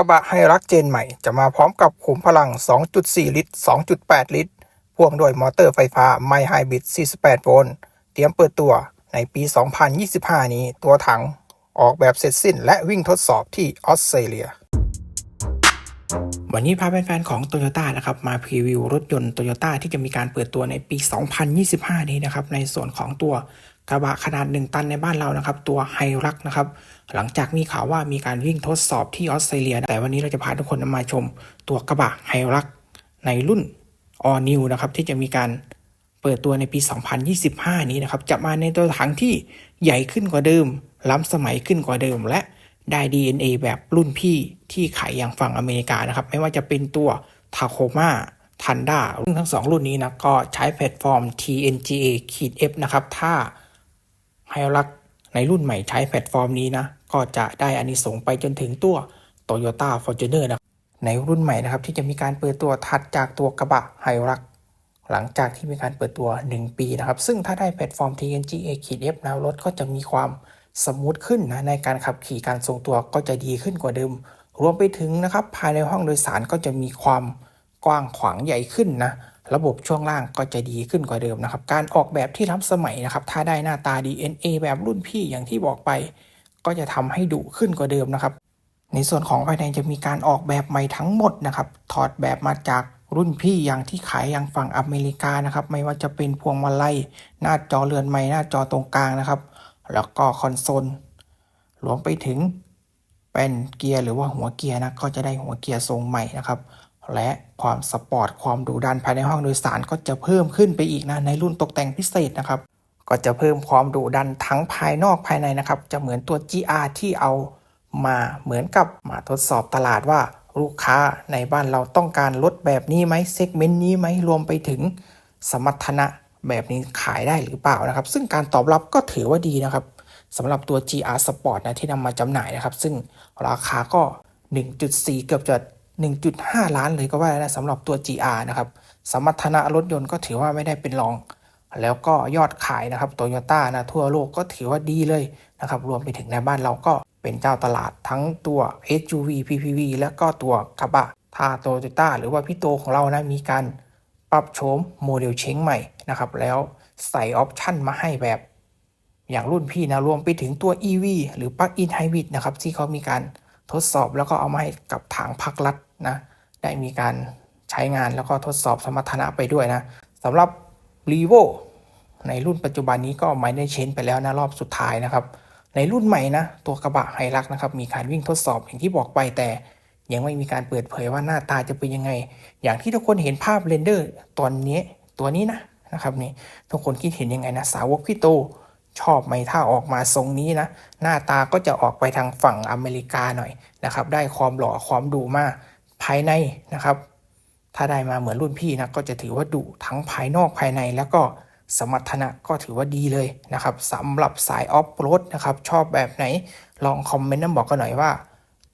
กระบะไฮรักเจนใหม่จะมาพร้อมกับขุมพลัง 2.4 ลิตร 2.8 ลิตร พ่วงด้วยมอเตอร์ไฟฟ้าไมไฮบริด 48 โวลต์ เตรียมเปิดตัวในปี 2025 นี้ ตัวถังออกแบบเสร็จสิ้นและวิ่งทดสอบที่ออสเตรเลีย วันนี้พาแฟนๆของ Toyota นะครับมาพรีวิวรถยนต์ Toyota ที่จะมีการเปิดตัวในปี 2025 นี้นะครับในส่วนของตัวกระบะขนาด 1 ตันในบ้านเรานะครับ ตัวไฮรักนะครับ หลังจากมีข่าวว่ามีการวิ่งทดสอบที่ออสเตรเลีย แต่วันนี้เราจะพาทุกคนมาชมตัวกระบะไฮรักในรุ่น All New นะครับที่จะมีการเปิดตัวในปี 2025 นี้นะครับจะมาในตัวถังที่ใหญ่ขึ้นกว่าเดิม ล้ำสมัยขึ้นกว่าเดิมและ ได้ DNA แบบรุ่นพี่ที่ขายอย่างฝั่งอเมริกานะครับ ไม่ว่าจะเป็นตัว Tacoma Tundra ซึ่งทั้งสองรุ่นนี้นะ ก็ใช้แพลตฟอร์ม TNGA F นะครับ ถ้าไฮรักในรุ่นใหม่ใช้แพลตฟอร์มนี้นะ ก็จะได้อานิสงส์ไปจนถึงตัว Toyota Fortuner นะในรุ่นใหม่นะครับ ที่จะมีการเปิดตัวถัดจากตัวกระบะไฮรักหลังจากที่มีการเปิดตัว 1 ปีนะครับ ซึ่งถ้าได้แพลตฟอร์ม TNG A F นะรถก็จะมีความ สมูทขึ้นนะในการขับขี่การทรงตัวก็จะดีขึ้นกว่าเดิม รวมไปถึงนะครับภายในห้องโดยสารก็จะมีความกว้างขวางใหญ่ขึ้นนะระบบช่วงล่างก็จะดีขึ้นกว่าเดิมนะครับ การออกแบบที่ล้ำสมัยนะครับ ถ้าได้หน้าตา DNA แบบรุ่นพี่อย่างที่บอกไป ก็จะทำให้ดุขึ้นกว่าเดิมนะครับ ในส่วนของภายในจะมีการออกแบบใหม่ทั้งหมดนะครับ ถอดแบบมาจากรุ่นพี่อย่างที่ขายอย่างฝั่งอเมริกานะครับ ไม่ว่าจะเป็นพวงมาลัย หน้าจอเรือนไม้หน้าจอตรงกลางนะครับ แล้วก็คอนโซลรวมไปถึงเป็นเกียร์หรือว่าหัวเกียร์นะก็จะได้หัวเกียร์ทรงใหม่นะครับและความสปอร์ตความดุดันภายในห้องโดยสารก็จะเพิ่มขึ้นไปอีกนะในรุ่นตกแต่งพิเศษนะครับ ก็จะเพิ่มความดุดันทั้งภายนอกภายในนะครับ จะเหมือนตัว GR ที่เอามาเหมือนกับมาทดสอบตลาดว่าลูกค้าในบ้านเราต้องการรถแบบนี้ไหมเซกเมนต์นี้ไหมรวมไปถึงสมรรถนะ แบบนี้ขายได้หรือเปล่านะครับ ซึ่งการตอบรับก็ถือว่าดีนะครับสำหรับตัว GR Sport นะที่นำมาจำหน่ายนะครับ ซึ่งราคาก็ 1.4 เกือบจะ 1.5 ล้านเลยก็ว่าได้นะสำหรับตัว GR นะครับ สมรรถนะรถยนต์ก็ถือว่าไม่ได้เป็นรอง แล้วก็ยอดขายนะครับโตโยต้านะทั่วโลกก็ถือว่าดีเลยนะครับ รวมไปถึงในบ้านเราก็เป็นเจ้าตลาดทั้งตัว SUV PPV และก็ตัวกระบะถ้าโตโยต้าหรือว่าพี่โตของเรานะมีการปรับโฉมโมเดลเช้งใหม่ นะครับ แล้วใส่ออปชันมาให้แบบอย่างรุ่นพี่นะรวมไปถึงตัว EV หรือ Plug-in Hybrid นะครับ ที่เขามีการทดสอบแล้วก็เอามาให้กับถังพักลัดนะ ได้มีการใช้งานแล้วก็ทดสอบสมรรถนะไปด้วยนะสำหรับ r e v o ในรุ่นปัจจุบันนี้ก็ไม่ได้เชนไปแล้วนะรอบสุดท้ายนะครับ ในรุ่นใหม่นะ ตัวกระบะไฮรักนะครับ มีการวิ่งทดสอบอย่างที่บอกไปแต่ยังไม่มีการเปิดเผยว่าหน้าตาจะเป็นยังไง อย่างที่ทุกคนเห็นภาพเรนเดอร์ตอนนี้ตัวนี้นะ นะครับนี่ทุกคนคิดเห็นยังไงนะ สาวกพี่โตชอบไหมถ้าออกมาทรงนี้นะ หน้าตาก็จะออกไปทางฝั่งอเมริกาหน่อยนะครับ ได้ความหล่อความดุมากภายในนะครับ ถ้าได้มาเหมือนรุ่นพี่นะก็จะถือว่าดุทั้งภายนอกภายในแล้วก็สมรรถนะก็ถือว่าดีเลยนะครับสำหรับสายออฟโรดนะครับ ชอบแบบไหนลองคอมเมนต์มาบอกกันหน่อยว่า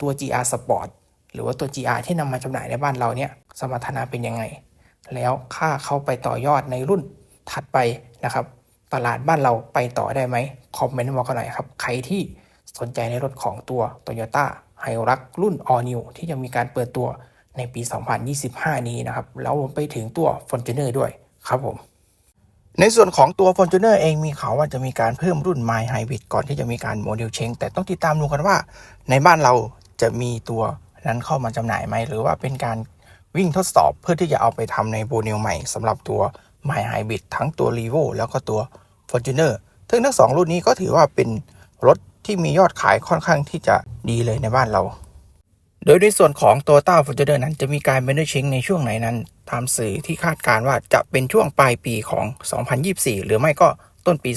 ตัว GR Sport หรือว่าตัว GR ที่นำมาจำหน่ายในบ้านเราเนี่ย สมรรถนะเป็นยังไง แล้วค่าเข้าไปต่อยอดในรุ่นถัดไปนะครับ ตลาดบ้านเราไปต่อได้ไหมคอมเมนต์มากันหน่อยครับ ใครที่สนใจในรถของตัว Toyota h i l u x รุ่น All New ที่จะมีการเปิดตัวในปี 2025 นี้นะครับ แล้วรวมไปถึงตัว Fortuner ด้วยครับผม ในส่วนของตัว Fortuner เองมีข่าวว่าจะมีการเพิ่มรุ่น My Hybrid ก่อนที่จะมีการโมเดลเชงแต่ต้องติดตามดูกันว่า ในบ้านเราจะมีตัวนั้นเข้ามาจำหน่ายไหม หรือว่าเป็นการ วิ่งทดสอบเพื่อที่จะเอาไปทำในโมเดลใหม่สำหรับตัว My Hybrid ทั้งตัว r e v o แล้วก็ตัว Fortuner ซึ่งทั้งสองรุ่นนี้ก็ถือว่าเป็นรถที่มียอดขายค่อนข้างที่จะดีเลยในบ้านเรา โดยในส่วนของ Toyota Fortuner นั้นจะมีการเบนเดอร์เชงในช่วงไหนนั้น ตามสื่อที่คาดการณ์ว่าจะเป็นช่วงปลายปีของ 2024 หรือไม่ก็ต้นปี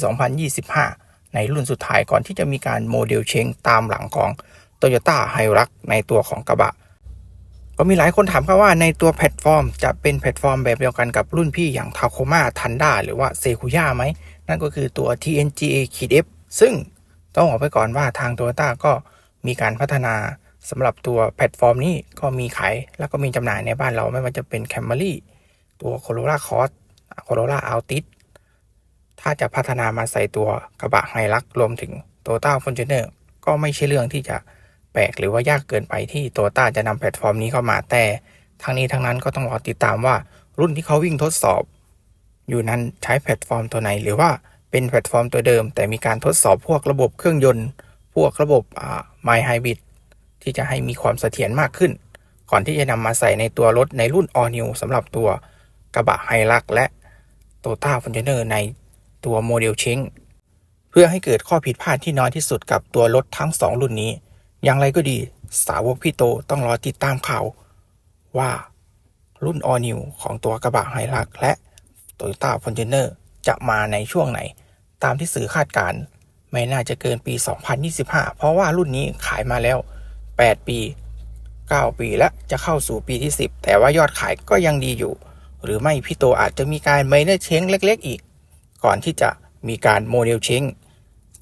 2025 ในรุ่นสุดท้ายก่อนที่จะมีการโมเดลเชงตามหลังของ Toyota h i l u x ในตัวของกระบะ ก็มีหลายคนถามครับว่าในตัวแพลตฟอร์ม จะเป็นแพลตฟอร์มแบบเดียวกันกับรุ่นพี่อย่าง Tacoma Tundra หรือว่า Sequoia ไหม นั่นก็คือตัว TNGA F ซึ่งต้องบอกไปก่อนว่าทาง Toyota ก็มีการพัฒนาสำหรับตัวแพลตฟอร์มนี้ก็มีขายแล้วก็มีจำหน่ายในบ้านเราไม่ว่าจะเป็น Camry ตัว Corolla Cross Corolla Altis ถ้าจะพัฒนามาใส่ตัวกระบะไฮรักรวมถึง Toyota Fortuner ก็ไม่ใช่เรื่องที่จะ ปปลกหรือว่ายากเกินไปที่โตต้าจะนำแพลตฟอร์มนี้เข้ามาแต่ทั้งนี้ทั้งนั้นก็ต้องรอติดตามว่ารุ่นที่เขาวิ่งทดสอบ อยู่นั้นใช้แพลตฟอร์มตัวไหน หรือว่าเป็นแพลตฟอร์มตัวเดิม แต่มีการทดสอบพวกระบบเครื่องยนต์ พวกระบบอ่า My Hybrid ที่จะให้มีความเสถียรมากขึ้น ก่อนที่จะนำมาใส่ในตัวรถในรุ่น All New สำหรับตัวกระบะไฮรักและโตต้าฟ o r t u n e r ในตัวโมเดลเชงเพื่อให้เกิดข้อผิดพลาดที่น้อยที่สุดกับตัวรถทั้ง 2 รุ่นนี้ อย่างไรก็ดี สาวกพี่โตต้องรอติดตามข่าวว่ารุ่น All New ของตัวกระบะไฮรักและ Toyota f o r t u n e r จะมาในช่วงไหน ตามที่สื่อคาดการณ์ไม่น่าจะเกินปี 2025 เพราะว่ารุ่นนี้ขายมาแล้ว 8 ปี 9 ปีและจะเข้าสู่ปีที่ 10 แต่ว่ายอดขายก็ยังดีอยู่ หรือไม่พี่โตอาจจะมีการไมเนอร์เชงเล็ก ๆ อีก ก่อนที่จะมีการโมเดลเชง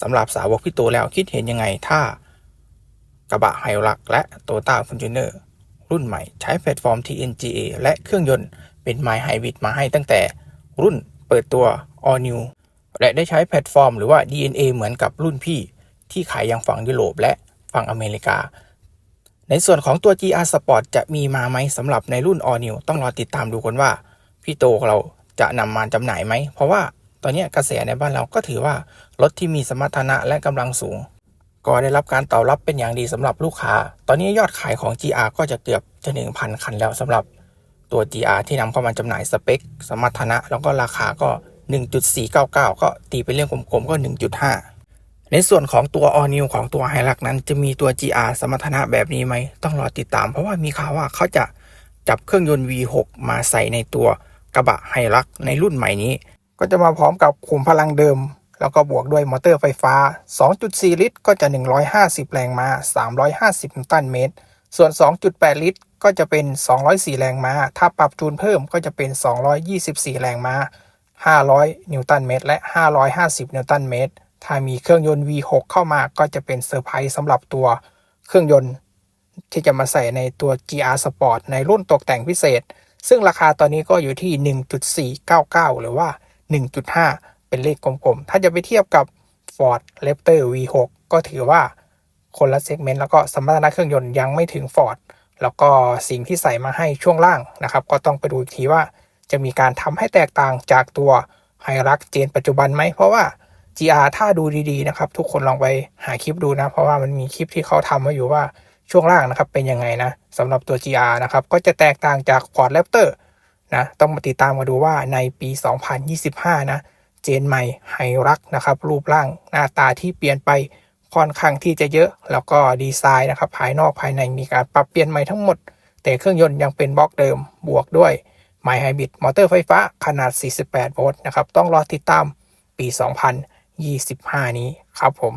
สำหรับสาวกพี่โตแล้วคิดเห็นยังไงถ้า กระบะไฮรักและ Toyota f o r t u n e r รุ่นใหม่ใช้แพลตฟอร์ม TNGA และเครื่องยนต์เป็น My Hybrid มาให้ตั้งแต่รุ่นเปิดตัว All New และได้ใช้แพลตฟอร์มหรือว่า DNA เหมือนกับรุ่นพี่ ที่ขายยังฝั่งยุโรปและฝั่งอเมริกา ในส่วนของตัว GR Sport จะมีมาไหมสำหรับในรุ่น All New ต้องรอติดตามดูกันว่า พี่โตเราจะนำมาจำหน่ายไหม เพราะว่าตอนนี้กระแสในบ้านเราก็ถือว่ารถที่มีสมรรถนะและกำลังสูง ก็ได้รับการตอบรับเป็นอย่างดีสำหรับลูกค้า ตอนนี้ยอดขายของ GR ก็จะเกือบจะ 1,000 คันแล้วสำหรับตัว GR ที่นำเข้ามาจำหน่ายสเปค สมรรถนะ แล้วก็ราคาก็ 1.499 ก็ตีเป็นเรื่องกลมๆก็ 1.5 ในส่วนของตัว All New ของตัวไฮรักนั้นจะมีตัว GR สมรรถนะแบบนี้ไหม ต้องรอติดตาม เพราะว่ามีข่าวว่าเขาจะจับเครื่องยนต์ V6 มาใส่ในตัวกระบะไฮรักในรุ่นใหม่นี้ ก็จะมาพร้อมกับขุมพลังเดิม แล้วก็บวกด้วยมอเตอร์ไฟฟ้า 2.4 ลิตร ก็จะ 150 แรงม้า 350 นิวตันเมตร ส่วน 2.8 ลิตร ก็จะเป็น 204 แรงม้า ถ้าปรับจูนเพิ่มก็จะเป็น 224 แรงม้า 500 นิวตันเมตร และ 550 นิวตันเมตร ถ้ามีเครื่องยนต์ V6 เข้ามาก็จะเป็นเซอร์ไพรส์สำหรับตัวเครื่องยนต์ ที่จะมาใส่ในตัว GR Sport ในรุ่นตกแต่งพิเศษ ซึ่งราคาตอนนี้ก็อยู่ที่ 1.499 หรือว่า 1.5 เป็นเลขกลมๆ ถ้าจะไปเทียบกับ Ford Raptor V6 ก็ถือว่าคนละเซกเมนต์แล้วก็สมรรถนะเครื่องยนต์ยังไม่ถึง Ford แล้วก็สิ่งที่ใส่มาให้ช่วงล่างนะครับ ก็ต้องไปดูอีกทีว่าจะมีการทำให้แตกต่างจากตัวไฮรักเจนปัจจุบันไหม เพราะว่า GR ถ้าดูดีๆนะครับ ทุกคนลองไปหาคลิปดูนะ เพราะว่ามันมีคลิปที่เขาทำมาอยู่ว่าช่วงล่างนะครับเป็นยังไงนะสำหรับตัว GR นะครับ ก็จะแตกต่างจาก Ford Raptor นะต้องมาติดตามมาดูว่าในปี 2025 นะ เจนใหม่ไฮรักนะครับ รูปร่างหน้าตาที่เปลี่ยนไปค่อนข้างที่จะเยอะ แล้วก็ดีไซน์นะครับ ภายนอกภายในมีการปรับเปลี่ยนใหม่ทั้งหมด แต่เครื่องยนต์ยังเป็นบล็อกเดิมบวกด้วยไมไฮบริดมอเตอร์ไฟฟ้าขนาด 48 โวลต์นะครับ ต้องรอติดตามปี 2025 นี้ครับผม